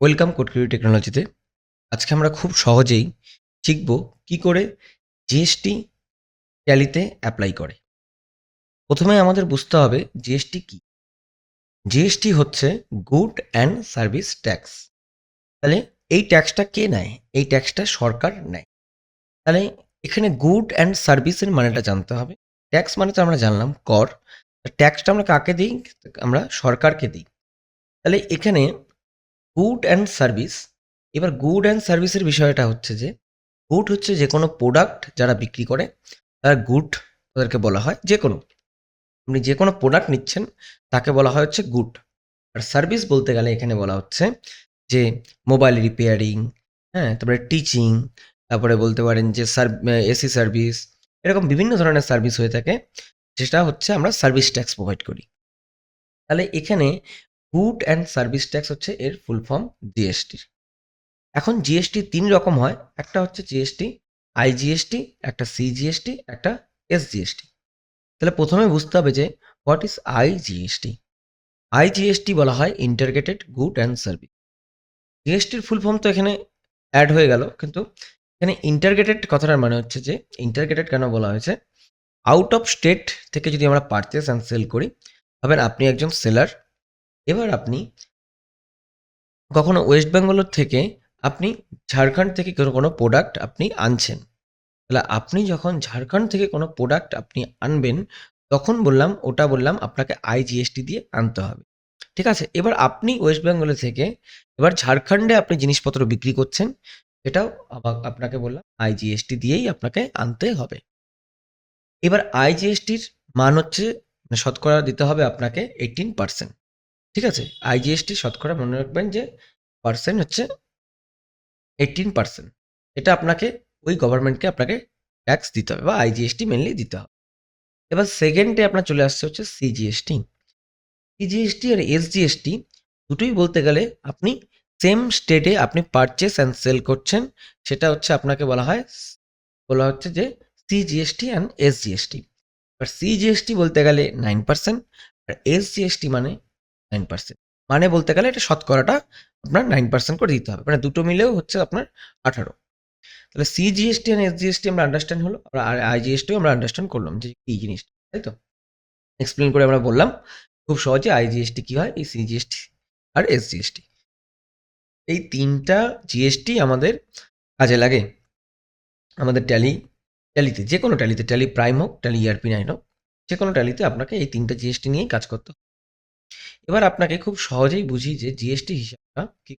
Welcome কোটকিউরি টেকনোলজিতে আজকে আমরা খুব সহজেই শিখব কি করে জিএসটি ট্যালিতে অ্যাপ্লাই করে। প্রথমে আমাদের বুঝতে হবে জিএসটি কি। জিএসটি হচ্ছে গুড অ্যান্ড সার্ভিস ট্যাক্স তাহলে এই ট্যাক্সটা কে নেয়? এই ট্যাক্সটা সরকার নেয়। তাহলে এখানে গুড অ্যান্ড সার্ভিসের মানেটা জানতে হবে। ট্যাক্স মানে তো আমরা জানলাম, কর। ট্যাক্সটা আমরা কাকে দিই? আমরা সরকারকে দিই। তাহলে এখানে গুড অ্যান্ড সার্ভিস। এবার গুড অ্যান্ড সার্ভিসের বিষয়টা হচ্ছে যে, গুড হচ্ছে যে কোনো প্রোডাক্ট যারা বিক্রি করে, তারা গুড তাদেরকে বলা হয় যে কোনো। আপনি যে কোনো প্রোডাক্ট নিচ্ছেন, তাকে বলা হয় হচ্ছে গুড। আর সার্ভিস বলতে গেলে এখানে বলা হচ্ছে যে মোবাইল রিপেয়ারিং হ্যাঁ তারপরে টিচিং, তারপরে বলতে পারেন যে এসি সার্ভিস, এরকম বিভিন্ন ধরনের সার্ভিস হয়ে থাকে, যেটা হচ্ছে আমরা সার্ভিস ট্যাক্স প্রোভাইড করি। তাহলে এখানে গুড অ্যান্ড সার্ভিস ট্যাক্স হচ্ছে এর ফুল ফর্ম জিএসটির এখন জিএসটি তিন রকম হয়, একটা হচ্ছে জিএসটি, আইজিএসটি, একটা সিজিএসটি, একটা এসজিএসটি। তাহলে প্রথমে বুঝতে হবে যে হোয়াট ইজ আইজিএসটি? আইজিএসটি বলা হয় ইন্টারগ্রেটেড গুড অ্যান্ড সার্ভিস জিএসটির ফুল ফর্ম তো এখানে অ্যাড হয়ে গেল, কিন্তু এখানে ইন্টারগ্রেটেড কথাটার মানে হচ্ছে যে ইন্টারগ্রেটেড কেন বলা হয়েছে? আউট অফ স্টেট থেকে যদি আমরা পারচেস অ্যান্ড সেল করি, ভাবেন আপনি একজন সেলার এবার আপনি কখনো ওয়েস্ট বেঙ্গলের থেকে আপনি ঝাড়খণ্ড থেকে কোনো কোনো প্রোডাক্ট আপনি আনছেন। তাহলে আপনি যখন ঝাড়খণ্ড থেকে কোনো প্রোডাক্ট আপনি আনবেন, তখন বললাম, ওটা বললাম, আপনাকে আইজিএসটি দিয়ে আনতে হবে। ঠিক আছে? এবার আপনি ওয়েস্ট বেঙ্গলে থেকে এবার ঝাড়খণ্ডে আপনি জিনিসপত্র বিক্রি করছেন, সেটাও আপনাকে বললাম আইজিএসটি দিয়েই আপনাকে আনতে হবে। এবার আইজিএসটির মান হচ্ছে মানে শতকরা দিতে হবে আপনাকে এইটিন পার্সেন্ট ঠিক আছে? আইজিএসটি শতকরা মনে রাখবেন যে পার্সেন্ট হচ্ছে এইটিন পার্সেন্ট এটা আপনাকে, ওই গভর্নমেন্টকে আপনাকে ট্যাক্স দিতে হবে বা আইজিএসটি মেনলি দিতে হবে। এবার সেকেন্ডে আপনার চলে আসছে হচ্ছে সিজিএসটি সিজিএসটি আর এসজিএসটি দুটোই বলতে গেলে আপনি সেম স্টেটে আপনি পারচেস অ্যান্ড সেল করছেন, সেটা হচ্ছে আপনাকে বলা হয়, বলা হচ্ছে যে সিজিএসটি অ্যান্ড এসজিএসটি আর সিজিএসটি বলতে গেলে নাইন পার্সেন্ট আর এসজিএসটি মানে নাইন পার্সেন্ট। মানে বলতে গেলে এটা শতকরাটা আপনার নাইন পার্সেন্ট করে দিতে হবে। মানে দুটো মিলেও হচ্ছে আপনার আঠারো। তাহলে সিজিএসটি আর এসজিএসটি আমরা আন্ডারস্ট্যান্ড হলো আর আইজিএসটিও আমরা আন্ডারস্ট্যান্ড করলাম যে কী জিনিসটা তাই তো? এক্সপ্লেন করে আমরা বললাম, খুব সহজে আইজিএসটি কী হয়? এই সিজিএসটি আর এসজিএসটি এই তিনটা জিএসটি আমাদের কাজে লাগে। আমাদের ট্যালি ট্যালিতে যে কোনো ট্যালিতে ট্যালি প্রাইম হোক ট্যালি ইআরপি নাইন হোক যে কোনো ট্যালিতে আপনাকে এই তিনটা জিএসটি নিয়েই কাজ করতে হবে। এবার আপনাকে খুব সহজেই বুঝি যে জিএসটি হিসাবটা কি?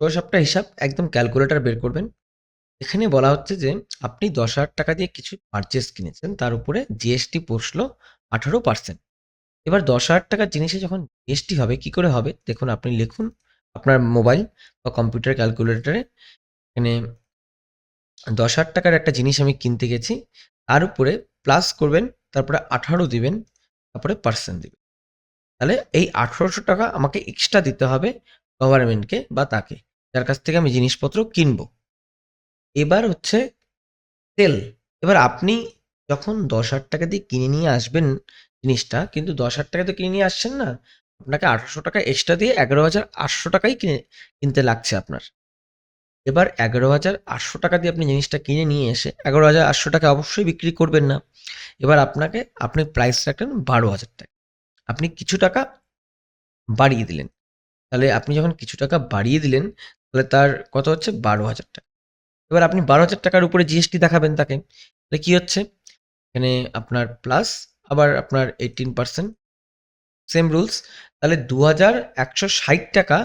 সবটা হিসাব একদম ক্যালকুলেটর বের করবেন। এখানে বলা হচ্ছে যে আপনি দশ হাজার টাকা দিয়ে কিছু পারচেস কিনেছেন, তার উপরে জিএসটি পড়ল আঠারো পার্সেন্ট এবার দশ হাজার টাকার জিনিসে যখন জিএসটি হবে, কি করে হবে? দেখুন, আপনি লিখুন আপনার মোবাইল বা কম্পিউটার ক্যালকুলেটরে এখানে দশ হাজার টাকার একটা জিনিস আমি কিনতে গেছি, তার উপরে প্লাস করবেন, তারপরে আঠারো দিবেন তারপরে পার্সেন্ট দিবেন তাহলে এই আঠেরোশো টাকা আমাকে এক্সট্রা দিতে হবে গভর্নমেন্টকে বা তাকে। যার কাছ থেকে আমি জিনিসপত্র কিনবো। এবার হচ্ছে তেল এবার আপনি যখন দশ হাজার টাকা দিয়ে কিনে নিয়ে আসবেন জিনিসটা, কিন্তু দশ হাজার টাকা দিয়ে কিনে নিয়ে আসছেন না, আপনাকে আঠারোশো টাকা এক্সট্রা দিয়ে এগারো হাজার আটশো টাকাই কিনে, কিনতে লাগছে আপনার। এবার এগারো হাজার আটশো টাকা দিয়ে আপনি জিনিসটা কিনে নিয়ে এসে এগারো হাজার আটশো টাকা অবশ্যই বিক্রি করবেন না। এবার আপনাকে আপনি প্রাইস রাখলেন বারো হাজার টাকা। আপনি কিছু টাকা বাড়িয়ে দিলেন। তাহলে আপনি যখন কিছু টাকা বাড়িয়ে দিলেন, তাহলে তার কত হচ্ছে? বারো হাজার টাকা। এবার আপনি বারো হাজার টাকার উপরে জিএসটি দেখাবেন তাকে। তাহলে কী হচ্ছে? এখানে আপনার প্লাস আবার আপনার এইটিন পার্সেন্ট সেম রুলস তাহলে দু হাজার একশো ষাট টাকা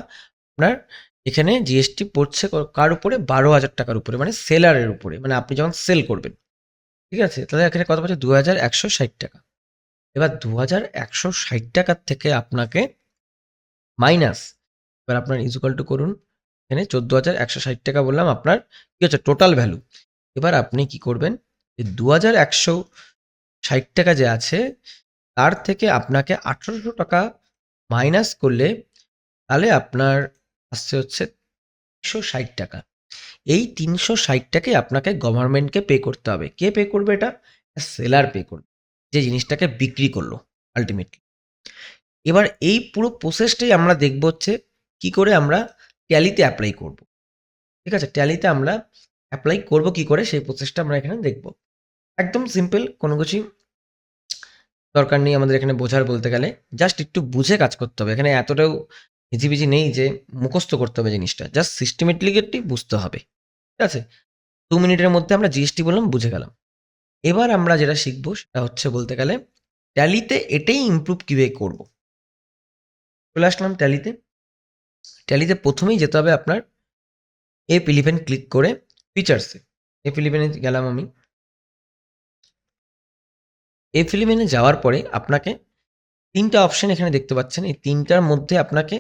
আপনার এখানে জিএসটি পড়ছে কার উপরে? বারো হাজার টাকার উপরে মানে সেলারের উপরে মানে আপনি যখন সেল করবেন, ঠিক আছে? তাহলে এখানে কত পাচ্ছে দু হাজার একশো ষাট টাকা। এবার দু হাজার একশো ষাট টাকার থেকে আপনাকে মাইনাস এবার আপনার ইজুকাল টু করুন, এখানে চোদ্দ হাজার একশো ষাট টাকা বললাম আপনার কী হচ্ছে টোটাল ভ্যালু এবার আপনি কি করবেন? যে দু হাজার একশো ষাট টাকা যে আছে, তার থেকে আপনাকে আঠেরোশো টাকা মাইনাস করলে, তাহলে আপনার আসছে হচ্ছে তিনশো ষাট টাকা। এই তিনশো ষাট টাকাই আপনাকে গভর্নমেন্টকে পে করতে হবে। কে পে করবে এটা? সেলার পে করবে, যে জিনিসটাকে বিক্রি করল আলটিমেটলি এবার এই পুরো প্রসেসটাই আমরা দেখব হচ্ছে কি করে আমরা ট্যালিতে অ্যাপ্লাই করব। ঠিক আছে? ট্যালিতে আমরা অ্যাপ্লাই করব কি করে? সেই প্রসেসটা আমরা এখানে দেখব। একদম সিম্পল কোনো কিছুই দরকার নেই আমাদের এখানে বোঝার বলতে গেলে। জাস্ট একটু বুঝে কাজ করতে হবে। এখানে এতটাও হিজিবিজি নেই যে মুখস্থ করতে হবে জিনিসটা। জাস্ট সিস্টেমেটিকলি বুঝতে হবে। ঠিক আছে? দু মিনিটের মধ্যে আমরা জিএসটি বললাম, বুঝে গেলাম। এবার আমরা যেটা শিখব সেটা হচ্ছে বলতে গেলে ট্যালিতে এটাই ইমপ্রুভ কীভাবে করব? চলে আসলাম ট্যালিতে ট্যালিতে প্রথমেই যেতে হবে আপনার এফ ইলেভেন ক্লিক করে ফিচার্সে এফ ইলেভেনে গেলাম আমি। এফ ইলেভেনে যাওয়ার পরে আপনাকে তিনটা অপশন এখানে দেখতে পাচ্ছেন। এই তিনটার মধ্যে আপনাকে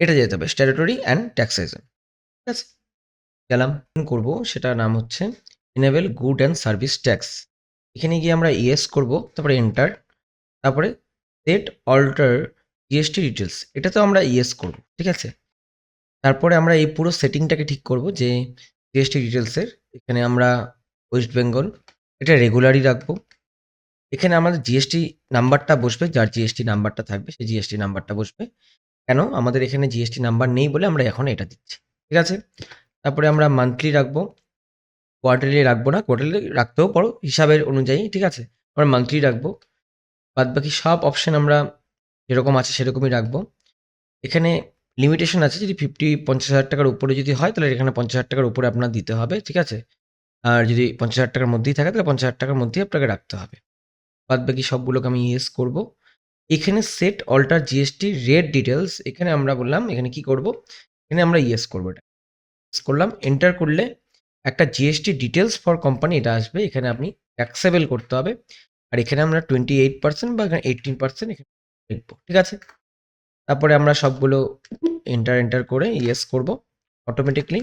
এটা যেতে হবে স্ট্যাটুটরি অ্যান্ড ট্যাক্সেশন ঠিক আছে? গেলাম করব? সেটার নাম হচ্ছে enable good and service tax এখানে গিয়ে আমরা ইয়েস করব, তারপরে এন্টার তারপরে সেট অল্টার জিএসটি ডিটেলস এটাতেও আমরা ইয়েস করব, ঠিক আছে? তারপরে আমরা এই পুরো সেটিংটাকে ঠিক করব যে জিএসটি ডিটেলসের এখানে আমরা ওয়েস্ট বেঙ্গল এটা রেগুলারই রাখব। এখানে আমাদের জিএসটি নাম্বারটা বসবে, যার জিএসটি নাম্বারটা থাকবে, সেই জিএসটি নাম্বারটা বসবে। কেন? আমাদের এখানে জিএসটি নাম্বার নেই বলে আমরা এখন এটা দিচ্ছি। ঠিক আছে? তারপরে আমরা মান্থলি রাখব। কোয়ার্টারলি রাখব না। কোয়ার্টারলি রাখতেও পারো হিসাবের অনুযায়ী, ঠিক আছে? আমরা মান্থলি রাখব। বাদ বাকি সব অপশান আমরা যেরকম আছে সেরকমই রাখব। এখানে লিমিটেশন আছে, যদি ফিফটি পঞ্চাশ হাজার টাকার উপরে যদি হয়, তাহলে এখানে পঞ্চাশ হাজার টাকার উপরে আপনার দিতে হবে, ঠিক আছে? আর যদি পঞ্চাশ হাজার টাকার মধ্যেই থাকে, তাহলে পঞ্চাশ হাজার টাকার মধ্যেই আপনাকে রাখতে হবে। বাদ বাকি সবগুলোকে আমি ইয়েস করব। এখানে set alter GST rate details এখানে আমরা বললাম, এখানে কি করব? এখানে আমরা ইয়েস করব এটা। ইয়েস করলাম এন্টার করলে একটা জিএসটি ডিটেলস ফর কোম্পানি এটা আসবে, এখানে আপনি অ্যাক্সেবল করতে হবে। আর এখানে আমরা টোয়েন্টি এইট পার্সেন্ট বা এখানে এইটিন পার্সেন্ট এখানে লিখব, ঠিক আছে? তারপরে আমরা সবগুলো এন্টার এন্টার করে ইয়েস করব অটোমেটিকলি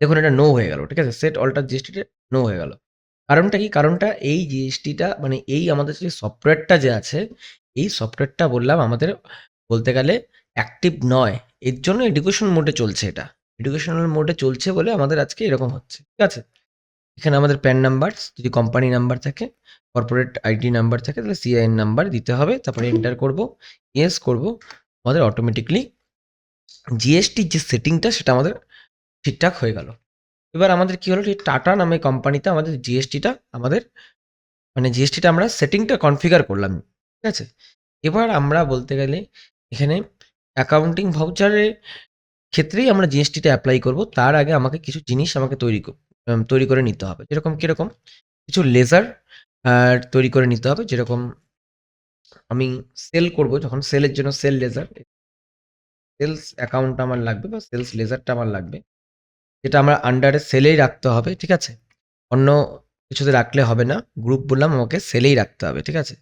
দেখুন এটা নো হয়ে গেল, ঠিক আছে? সেট অল্টার জিএসটিটা নো হয়ে গেল। কারণটা কি? কারণটা এই জিএসটিটা মানে এই আমাদের যে সফটওয়্যারটা যে আছে, এই সফটওয়্যারটা বললাম আমাদের বলতে গেলে অ্যাক্টিভ নয়। এর জন্য এডুকেশন মোডে চলছে এটা। এডুকেশনাল মোডে চলছে বলে আমাদের আজকে এরকম হচ্ছে। ঠিক আছে? এখানে আমাদের প্যান নাম্বার যদি কোম্পানি নাম্বার থাকে কর্পোরেট আইডি নাম্বার থাকে, তাহলে সিআইএন নাম্বার দিতে হবে, তারপরে এন্টার করব ইয়েস করব, আমাদের অটোমেটিকলি জিএসটির যে সেটিংটা সেটা আমাদের ঠিকঠাক হয়ে গেল। এবার আমাদের কি হলো? এই টাটা নামে কোম্পানিতে আমাদের জিএসটিটা আমাদের মানে জিএসটিটা আমরা সেটিংটা কনফিগার করলাম। ঠিক আছে? এবার আমরা বলতে গেলে এখানে অ্যাকাউন্টিং ভাউচারের ক্ষেত্রেই আমরা জিএসটিটা অ্যাপ্লাই করব। তার আগে আমাকে কিছু জিনিস আমাকে তৈরি তৈরি করে নিতে হবে। যেরকম কীরকম? কিছু লেজার তৈরি করে নিতে হবে। যেরকম আমি সেল করব যখন সেলের জন্য সেল লেজার সেলস অ্যাকাউন্ট আমার লাগবে বা সেলস লেজারটা আমার লাগবে। যেটা আমার আন্ডারে সেলেই রাখতে হবে, ঠিক আছে? অন্য কিছুতে রাখলে হবে না। গ্রুপ বললাম, আমাকে সেলেই রাখতে হবে, ঠিক আছে?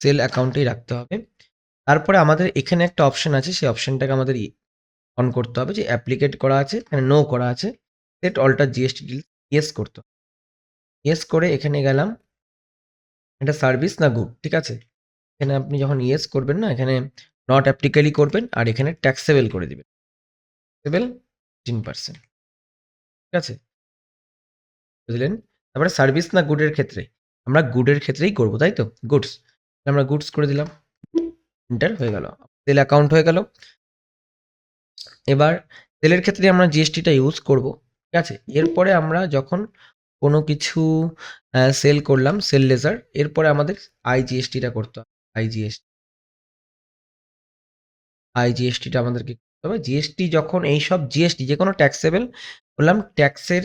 সেল অ্যাকাউন্টেই রাখতে হবে। তারপরে আমাদের এখানে একটা অপশন আছে, সেই অপশনটাকে আমাদের অন করতে হবে, যে অ্যাপ্লিকেট করা আছে, এখানে নো করা আছে। Set alter GST deal yes করতে ইয়েস করে এখানে গেলাম। এটা সার্ভিস না গুড ঠিক আছে? এখানে আপনি যখন ইয়েস করবেন না, এখানে নট অ্যাপ্লিক্যালি করবেন আর এখানে ট্যাক্সেবল করে দেবেন। ট্যাক্সেবল ফিফটিন পার্সেন্ট ঠিক আছে? বুঝলেন? তারপরে সার্ভিস না গুডের ক্ষেত্রে? আমরা গুডের ক্ষেত্রেই করব, তাই তো? গুডস আমরা গুডস করে দিলাম। এন্টার হয়ে গেল। সেল অ্যাকাউন্ট হয়ে গেল। এবার সেলের ক্ষেত্রে আমরা জিএসটিটা ইউজ করব। ঠিক আছে? এরপরে আমরা যখন কোনো কিছু সেল করলাম সেল লেজার এরপরে আমাদের আইজিএসটিটা করতে হবে। আইজিএসটি আইজিএসটিটা আমাদেরকে করতে হবে। জিএসটি যখন এই সব জিএসটি যে কোনো ট্যাক্সেবল বললাম ট্যাক্সের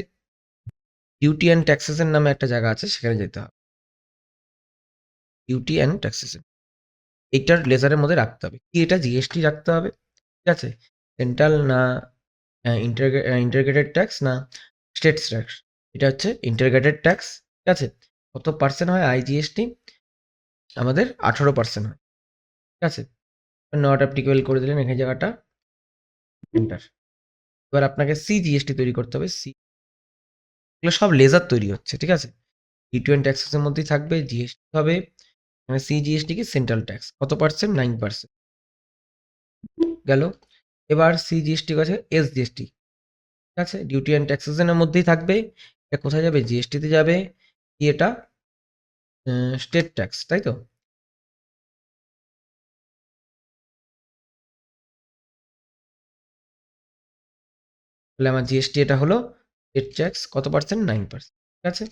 ডিউটি অ্যান্ড ট্যাক্সেসের নামে একটা জায়গা আছে, সেখানে যেতে হবে। ডিউটি অ্যান্ড ট্যাক্সেসের এইটার লেজারের মধ্যে রাখতে হবে। কি এটা? জিএসটি রাখতে হবে। ঠিক আছে? সেন্ট্রাল না ইন্টারগ্রেটেড ট্যাক্স না স্টেট ট্যাক্স এটা হচ্ছে ইন্টারগ্রেটেড ট্যাক্স ঠিক আছে? কত পার্সেন্ট হয়? আইজিএসটি আমাদের আঠারো পার্সেন্ট হয়। ঠিক আছে? নট অ্যাপ্লিকেবল করে দিলেন এখানে জায়গাটা। এন্টার এবার আপনাকে সি জিএসটি তৈরি করতে হবে। সি এগুলো সব লেজার তৈরি হচ্ছে ঠিক আছে? টি টোয়েন্টি ট্যাক্সেসের মধ্যেই থাকবে জিএসটি হবে এখানে সি জিএসটি কি? সেন্ট্রাল ট্যাক্স কত পার্সেন্ট নাইন পার্সেন্ট গেল। এবার সি জিএসটি আছে? এস জিএসটি ঠিক আছে? ডিউটি অ্যান্ড ট্যাক্সেশনের মধ্যেই থাকবে। এটা কোথায় যাবে? জিএসটিতে যাবে। কি এটা? স্টেট ট্যাক্স তাই তো? তাহলে আমার জিএসটি এটা হলো স্টেট ট্যাক্স কত পার্সেন্ট নাইন পার্সেন্ট ঠিক আছে?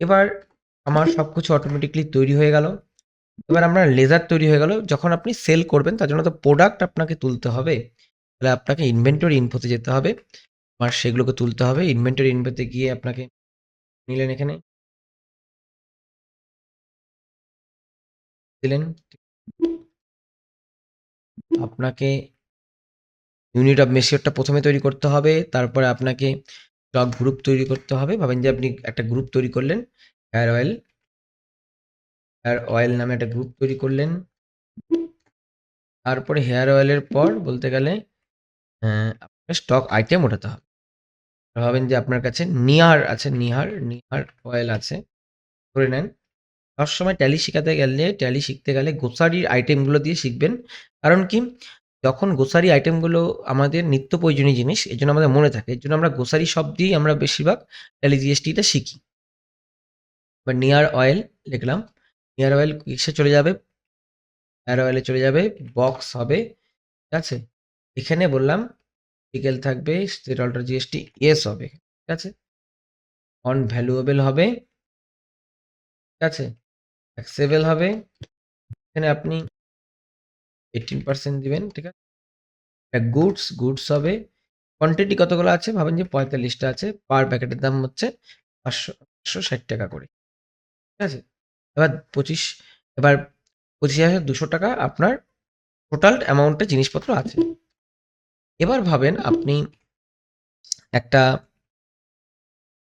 এবার আমার সব কিছু অটোমেটিকলি তৈরি হয়ে গেল। এবার আমরা লেজার তৈরি হয়ে গেল। যখন আপনি সেল করবেন, তার জন্য তো প্রোডাক্ট আপনাকে তুলতে হবে। তাহলে আপনাকে ইনভেন্টরি ইনফোতে যেতে হবে। আর সেগুলোকে তুলতে হবে। ইনভেন্টরি ইনফোতে গিয়ে আপনাকে নিলেন এখানে। দিলেন। আপনাকে ইউনিট অফ মেশিওরটা প্রথমে তৈরি করতে হবে, তারপরে আপনাকে স্টক গ্রুপ তৈরি করতে হবে। ভাবেন যে আপনি একটা গ্রুপ তৈরি করলেন হেয়ার অয়েল হেয়ার অয়েল নামে একটা গ্রুপ তৈরি করলেন। তারপরে হেয়ার অয়েলের পর বলতে গেলে আপনাকে স্টক আইটেম ওঠাতে হবে। ভাবেন যে আপনার কাছে নিহার আছে, নিহার নিহার অয়েল আছে, ধরে নেন। সবসময় ট্যালি শেখাতে গেলে ট্যালি শিখতে গেলে গ্রোসারির আইটেমগুলো দিয়ে শিখবেন। কারণ কি? যখন গোসারি আইটেমগুলো আমাদের নিত্য প্রয়োজনীয় জিনিস এই জন্য আমাদের মনে থাকে, এর জন্য আমরা গোসারি সব দিয়েই আমরা বেশিরভাগ ট্যালি জিএসটিটা শিখি। বা নিয়ার অয়েল লিখলাম নিয়ার অয়েল কিসে চলে যাবে? হেয়ার অয়েলে চলে যাবে বক্স হবে, ঠিক আছে? এখানে বললাম বিকেল থাকবে স্টেট জিএসটি এস হবে, ঠিক আছে? অন ভ্যালুয়েবল হবে, ঠিক আছে? অ্যাক্সেবল হবে, এখানে আপনি এইটিন পার্সেন্ট দিবেন, ঠিক আছে? গুডস গুডস হবে কোয়ান্টিটি কতগুলো আছে? ভাবেন যে পঁয়তাল্লিশটা আছে পার প্যাকেটের দাম হচ্ছে পাঁচশো পাঁচশো ষাট টাকা করে, ঠিক আছে? এবার পঁচিশ এবার পঁচিশ হাজার দুশো টাকা আপনার টোটাল অ্যামাউন্টে জিনিসপত্র আছে। এবার ভাবেন আপনি একটা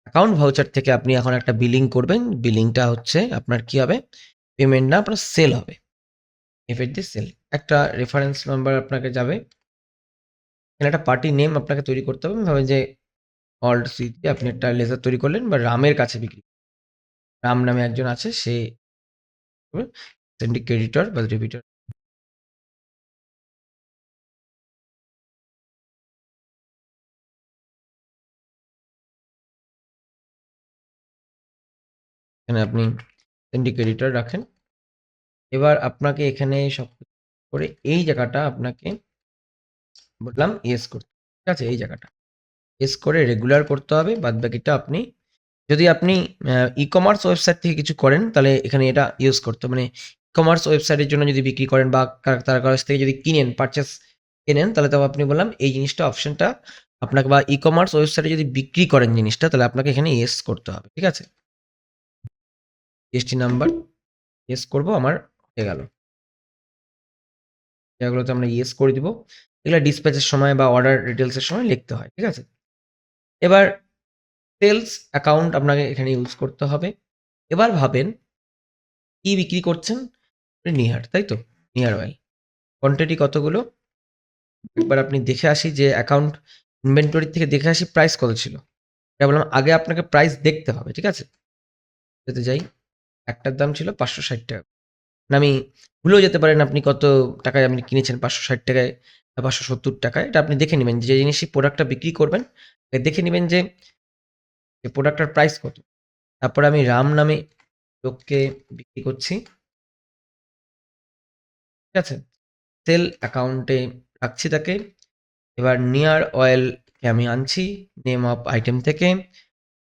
অ্যাকাউন্ট ভাউচার থেকে আপনি এখন একটা বিলিং করবেন বিলিংটা হচ্ছে আপনার কি হবে? পেমেন্ট না, আপনার সেল হবে। এফের সেল একটা রেফারেন্স নাম্বার আপনাকে যাবে। এখানে একটা পার্টি নেম আপনাকে তৈরি করতে হবে। ভাবেন যে অল্ট সি দিয়ে আপনি একটা লেজার তৈরি করলেন বা রামের কাছে বিক্রি রাম নামে একজন আছে, সে ক্রেডিটর বা ডেবিটর এখানে আপনি ক্রেডিটর রাখেন। এবার আপনাকে এখানে সব করে এই জায়গাটা আপনাকে বললাম ইয়েস করতে ঠিক আছে? এই জায়গাটা। ইয়েস করে রেগুলার করতে হবে। বাদ বাকিটা আপনি যদি আপনি ই কমার্স ওয়েবসাইট থেকে কিছু করেন, তাহলে এখানে এটা ইউজ করতে। মানে ই কমার্স ওয়েবসাইটের জন্য যদি বিক্রি করেন বা তার কাছ থেকে যদি কিনেন পারচেস কেনেন, তাহলে তো আপনি বললাম এই জিনিসটা অপশনটা আপনাকে বা ই কমার্স ওয়েবসাইটে যদি বিক্রি করেন জিনিসটা, তাহলে আপনাকে এখানে ইয়েস করতে হবে। ঠিক আছে? জিএসটি নাম্বার ইয়েস করব আমার হয়ে গেল। এগুলোতে আমরা ইয়েস করে দিব। এগুলো ডিসপ্যাচের সময় বা অর্ডার ডিটেলসের সময় লিখতে হয়, ঠিক আছে? এবার সেলস অ্যাকাউন্ট আপনাকে এখানে ইউজ করতে হবে। এবার ভাবেন কি বিক্রি করছেন? নিহার তাই তো? নিহার অয়েল কোয়ান্টিটি কতগুলো? একবার আপনি দেখে আসি যে অ্যাকাউন্ট ইনভেন্টরি থেকে দেখে আসি প্রাইস কত ছিল। এটা বললাম, আগে আপনাকে প্রাইস দেখতে হবে, ঠিক আছে? যেতে যাই, একটার দাম ছিল পাঁচশো ষাট টাকা। আমি ভুলেও যেতে পারেন আপনি কত টাকায় আপনি কিনেছেন, পাঁচশো ষাট টাকায় বা পাঁচশো সত্তর টাকায়, এটা আপনি দেখে নেবেন যে জিনিসই প্রোডাক্টটা বিক্রি করবেন দেখে নেবেন যে প্রোডাক্টটার প্রাইস কত। তারপরে আমি রাম নামে লোককে বিক্রি করছি। ঠিক আছে? সেল অ্যাকাউন্টে রাখছি তাকে। এবার নিয়ার অয়েলকে আমি আনছি নেম অফ আইটেম থেকে।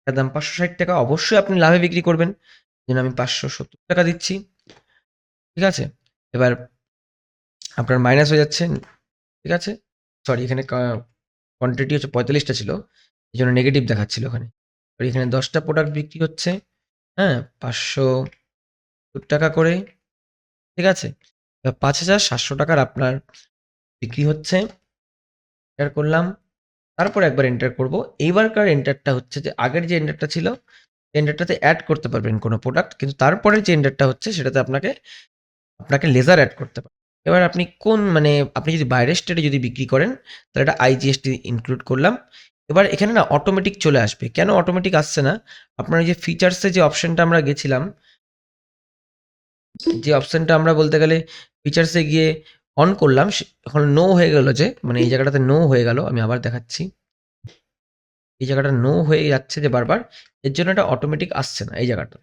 তার দাম পাঁচশো ষাট টাকা অবশ্যই আপনি লাভে বিক্রি করবেন। জন্য আমি পাঁচশো সত্তর টাকা দিচ্ছি। ঠিক আছে? এবার আপনার মাইনাস হয়ে যাচ্ছে, ঠিক আছে? সরি এখানে কোয়ান্টিটি হচ্ছে পঁয়তাল্লিশটা ছিল, এই জন্য নেগেটিভ দেখাচ্ছিল ওখানে। এবার এখানে দশটা প্রোডাক্ট বিক্রি হচ্ছে হ্যাঁ? পাঁচশো সত্তর টাকা করে, ঠিক আছে? পাঁচ হাজার সাতশো টাকার আপনার বিক্রি হচ্ছে এন্টার করলাম, তারপর একবার এন্টার করব। এইবারকার এন্টারটা হচ্ছে যে, আগের যে এন্টারটা ছিল এন্টারটাতে অ্যাড করতে পারবেন কোনো প্রোডাক্ট কিন্তু তারপরে যে এন্টারটা হচ্ছে, সেটাতে আপনাকে আপনাকে লেজার অ্যাড করতে পারবেন এবার আপনি কোন মানে আপনি যদি বাইরের স্টেটে যদি বিক্রি করেন, তাহলে এটা আইজিএসটি ইনক্লুড করলাম। এবার এখানে না অটোমেটিক চলে আসবে। কেন অটোমেটিক আসছে না? আপনার যে ফিচার্সে যে অপশনটা আমরা গেছিলাম, যে অপশনটা আমরা বলতে গেলে ফিচার্সে গিয়ে অন করলাম এখন নো হয়ে গেল যে মানে এই জায়গাটাতে নো হয়ে গেল, আমি আবার দেখাচ্ছি। এই জায়গাটা নো হয়ে যাচ্ছে যে বারবার, এর জন্য এটা অটোমেটিক আসছে না এই জায়গাটা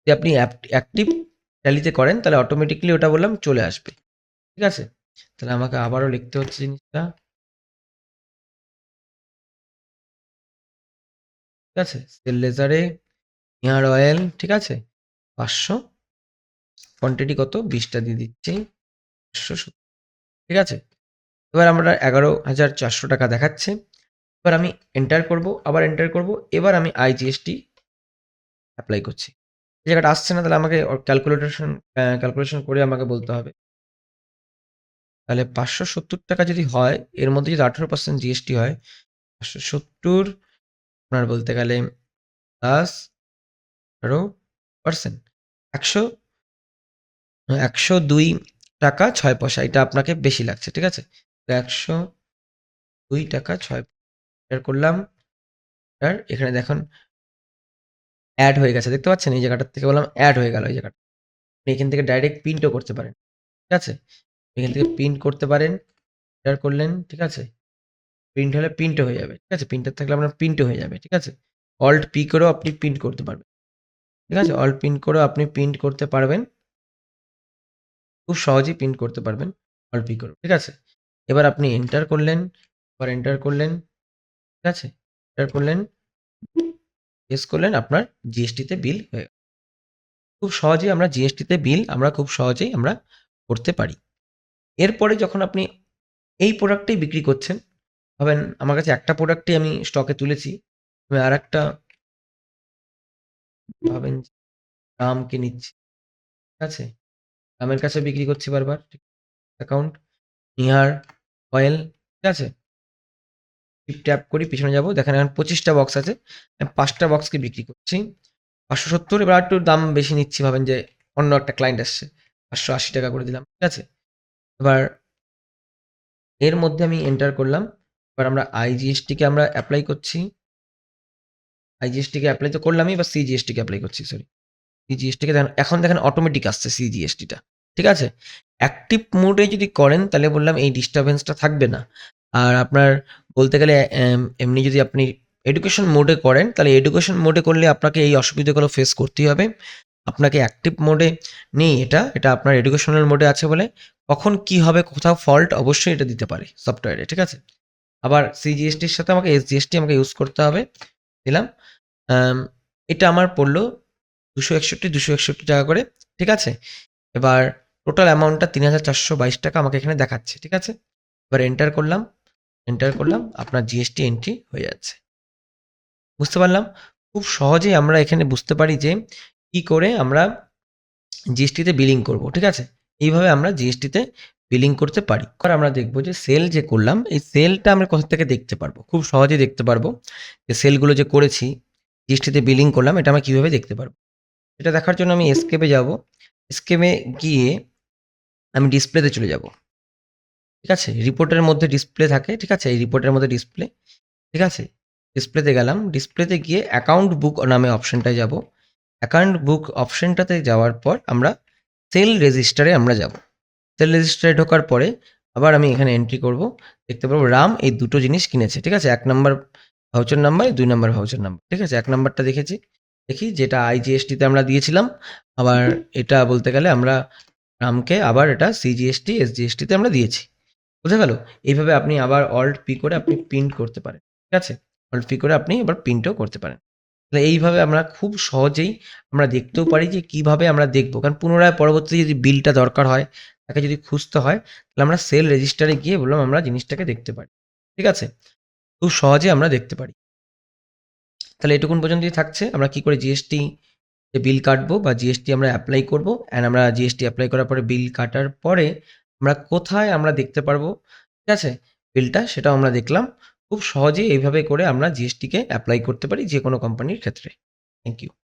যদি আপনি অ্যাক্টিভ ট্যালিতে করেন, তাহলে অটোমেটিকলি ওটা বললাম চলে আসবে। ঠিক আছে? তাহলে আমাকে আবারও লিখতে হচ্ছে জিনিসটা। ঠিক আছে? সেল লেজারে হেয়ার অয়েল ঠিক আছে? পাঁচশো। কোয়ান্টিটি কত? বিশটা দিয়ে দিচ্ছি। পাঁচশো সত্তর। ঠিক আছে? এবার আমরা এগারো হাজার চারশো টাকা দেখাচ্ছে। এবার আমি এন্টার করব, আবার এন্টার করব। এবার আমি আইজিএসটি অ্যাপ্লাই করছি। এই জায়গাটা আসছে না, তাহলে আমাকে ক্যালকুলেশন ক্যালকুলেশন করে আমাকে বলতে হবে। তাহলে পাঁচশো সত্তর টাকা যদি হয়, এর মধ্যে যদি আঠেরো পার্সেন্ট জিএসটি হয়, পাঁচশো সত্তর আপনার বলতে গেলে প্লাস আঠারো পার্সেন্ট একশো একশো দুই টাকা ছয় পয়সা, এটা আপনাকে বেশি লাগছে, ঠিক আছে? একশো দুই টাকা ছয় করলাম। এখানে দেখুন অ্যাড হয়ে গেছে। দেখতে পাচ্ছেন? এই জায়গাটার থেকে বললাম অ্যাড হয়ে গেল এই জায়গাটা। আপনি এখান থেকে ডাইরেক্ট প্রিন্টও করতে পারেন। ঠিক আছে? এখান থেকে প্রিন্ট করতে পারেন শেয়ার করলেন, ঠিক আছে? প্রিন্ট হলে প্রিন্টও হয়ে যাবে। ঠিক আছে? প্রিন্টার থাকলে আপনার প্রিন্টও হয়ে যাবে। ঠিক আছে? অল্ট পি করেও আপনি প্রিন্ট করতে পারবেন। ঠিক আছে? অল্ট প্রিন্ট করেও আপনি প্রিন্ট করতে পারবেন। খুব সহজেই প্রিন্ট করতে পারবেন অল্ট পি করে ঠিক আছে? এবার আপনি এন্টার করলেন, এবার এন্টার করলেন, ঠিক আছে? এন্টার করলেন এস করলেন আপনার জিএসটিতে বিল হয়ে খুব সহজেই আমরা জিএসটিতে বিল আমরা খুব সহজেই আমরা করতে পারি। এরপরে যখন আপনি এই প্রোডাক্টটাই বিক্রি করছেন, ভাবেন আমার কাছে একটা প্রোডাক্টই আমি স্টকে তুলেছি, আমি আর একটা ভাবেন দামকে নিচ্ছি। ঠিক আছে? দামের কাছে বিক্রি করছি বারবার অ্যাকাউন্ট নিহার অয়েল ঠিক আছে? ট্যাপ করি, পিছনে যাব। দেখেন এখন পঁচিশটা বক্স আছে। পাঁচটা বক্সকে বিক্রি করছি। পাঁচশো সত্তর, এবার একটু দাম বেশি নিচ্ছি, ভাবেন যে অন্য একটা ক্লায়েন্ট আসছে। পাঁচশো আশি টাকা করে দিলাম, ঠিক আছে? এবার এর মধ্যে আমি এন্টার করলাম। এবার আমরা আইজিএসটিকে আমরা অ্যাপ্লাই করছি। আইজিএসটিকে অ্যাপ্লাই তো করলামই, এবার সিজিএসটিকে অ্যাপ্লাই করছি সরি সিজিএসটিকে দেখেন, এখন দেখেন অটোমেটিক আসছে সিজিএসটিটা ঠিক আছে? অ্যাক্টিভ মোডে যদি করেন, তাহলে বললাম এই ডিস্টারবেন্সটা থাকবে না। আর আপনার বলতে গেলে এমনি যদি আপনি এডুকেশন মোডে করেন, তাহলে এডুকেশন মোডে করলে আপনাকে এই অসুবিধাগুলো ফেস করতেই হবে। আপনাকে অ্যাক্টিভ মোডে নেই এটা এটা আপনার এডুকেশনাল মোডে আছে বলে। কখন কি হবে, কোথাও ফল্ট অবশ্যই এটা দিতে পারে সফটওয়্যারে ঠিক আছে? আবার সিজিএসটির সাথে আমাকে এসজিএসটি আমাকে ইউজ করতে হবে। দিলাম। এটা আমার পড়ল দুশো একষট্টি দুশো একষট্টি টাকা করে, ঠিক আছে? এবার টোটাল অ্যামাউন্টটা তিন হাজার চারশো বাইশ টাকা আমাকে এখানে দেখাচ্ছে, ঠিক আছে? এবার এন্টার করলাম। এন্টার করলাম, আপনার জিএসটি এন্ট্রি হয়ে যাচ্ছে। বুঝতে পারলাম? খুব সহজেই আমরা এখানে বুঝতে পারি যে কি করে আমরা জিএসটিতে বিলিং করব, ঠিক আছে? এইভাবে আমরা জিএসটিতে বিলিং করতে পারি। আর আমরা দেখব যে সেল যে করলাম, এই সেলটা আমরা কোথা থেকে দেখতে পারব? খুব সহজেই দেখতে পারব যে সেলগুলো যে করেছি জিএসটিতে বিলিং করলাম, এটা আমরা কীভাবে দেখতে পারব? এটা দেখার জন্য আমি এসকেপে যাব। এসকেপে গিয়ে আমি ডিসপ্লেতে চলে যাব। ঠিক আছে? রিপোর্টের মধ্যে ডিসপ্লে থাকে, ঠিক আছে? এই রিপোর্টের মধ্যে ডিসপ্লে ঠিক আছে? ডিসপ্লেতে গেলাম ডিসপ্লেতে গিয়ে অ্যাকাউন্ট বুক নামে অপশনটায় যাব। অ্যাকাউন্ট বুক অপশনটাতে যাওয়ার পর আমরা সেল রেজিস্টারে আমরা যাব। সেল রেজিস্টারে ঢোকার পরে আবার আমি এখানে এন্ট্রি করব। দেখতে পাবো রাম এই দুটো জিনিস কিনেছে, ঠিক আছে? এক নম্বর ভাউচার নাম্বার দুই নাম্বার ভাউচার নাম্বার ঠিক আছে? এক নাম্বারটা দেখেছি। দেখি যেটা আইজিএসটিতে আমরা দিয়েছিলাম, আবার এটা বলতে গেলে আমরা রামকে আবার এটা সিজিএসটি এসজিএসটিতে আমরা দিয়েছি। বুঝা গেল? এইভাবে আপনি আবার অল্ট পি করে আপনি প্রিন্ট করতে পারেন, ঠিক আছে? অল্ট পি করে আপনি আবার প্রিন্টও করতে পারেন। তাহলে এইভাবে আমরা খুব সহজেই আমরা দেখতেও পারি যে কীভাবে আমরা দেখব। কারণ পুনরায় পরবর্তী যদি বিলটা দরকার হয়, তাকে যদি খুঁজতে হয়, তাহলে আমরা সেল রেজিস্টারে গিয়ে বললাম আমরা জিনিসটাকে দেখতে পারি, ঠিক আছে? খুব সহজে আমরা দেখতে পারি। তাহলে এটুকুন পর্যন্তই থাকছে। আমরা কি করে জিএসটি বিল কাটবো বা জিএসটি আমরা অ্যাপ্লাই করব? অ্যান্ড আমরা জিএসটি অ্যাপ্লাই করার পরে বিল কাটার পরে আমরা কোথায় আমরা দেখতে পারব? ঠিক আছে? বিলটা সেটাও আমরা দেখলাম। খুব সহজেই এইভাবে করে আমরা জিএসটিকে অ্যাপ্লাই করতে পারি যে কোনো কোম্পানির ক্ষেত্রে। Thank you